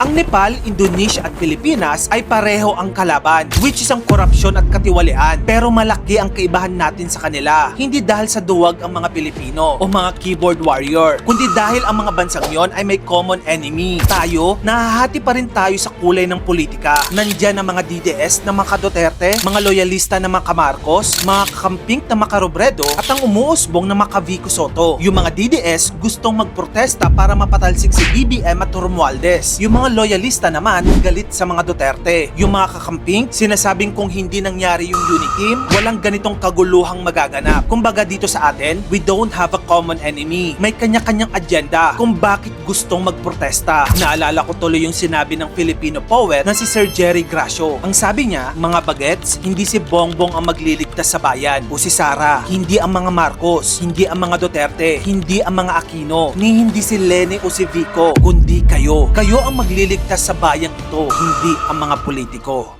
Ang Nepal, Indonesia at Pilipinas ay pareho ang kalaban, which is ang korupsyon at katiwalian. Pero malaki ang kaibahan natin sa kanila. Hindi dahil sa duwag ang mga Pilipino o mga keyboard warrior, kundi dahil ang mga bansang yon ay may common enemy. Tayo, nahahati pa rin tayo sa kulay ng politika. Nandyan ang mga DDS na mga Duterte, mga loyalista na mga Marcos, mga kakamping na mga Robredo, at ang umuusbong na mga Vico Soto. Yung mga DDS gustong magprotesta para mapatalsik si BBM at Romualdez. Yung mga loyalista naman galit sa mga Duterte. Yung mga kakamping sinasabing kung hindi nangyari yung Uniteam, walang ganitong kaguluhang magaganap. Kumbaga dito sa atin, we don't have a common enemy. May kanya-kanyang agenda kung bakit gustong magprotesta. Naalala ko tuloy yung sinabi ng Filipino poet na si Sir Jerry Gracio. Ang sabi niya, mga bagets, hindi si Bongbong ang magliligtas sa bayan o si Sara, hindi ang mga Marcos, hindi ang mga Duterte, hindi ang mga Aquino, ni hindi si Lene o si Vico, kundi kayo. Kayo ang magliligtas sa bayang ito, hindi ang mga politiko.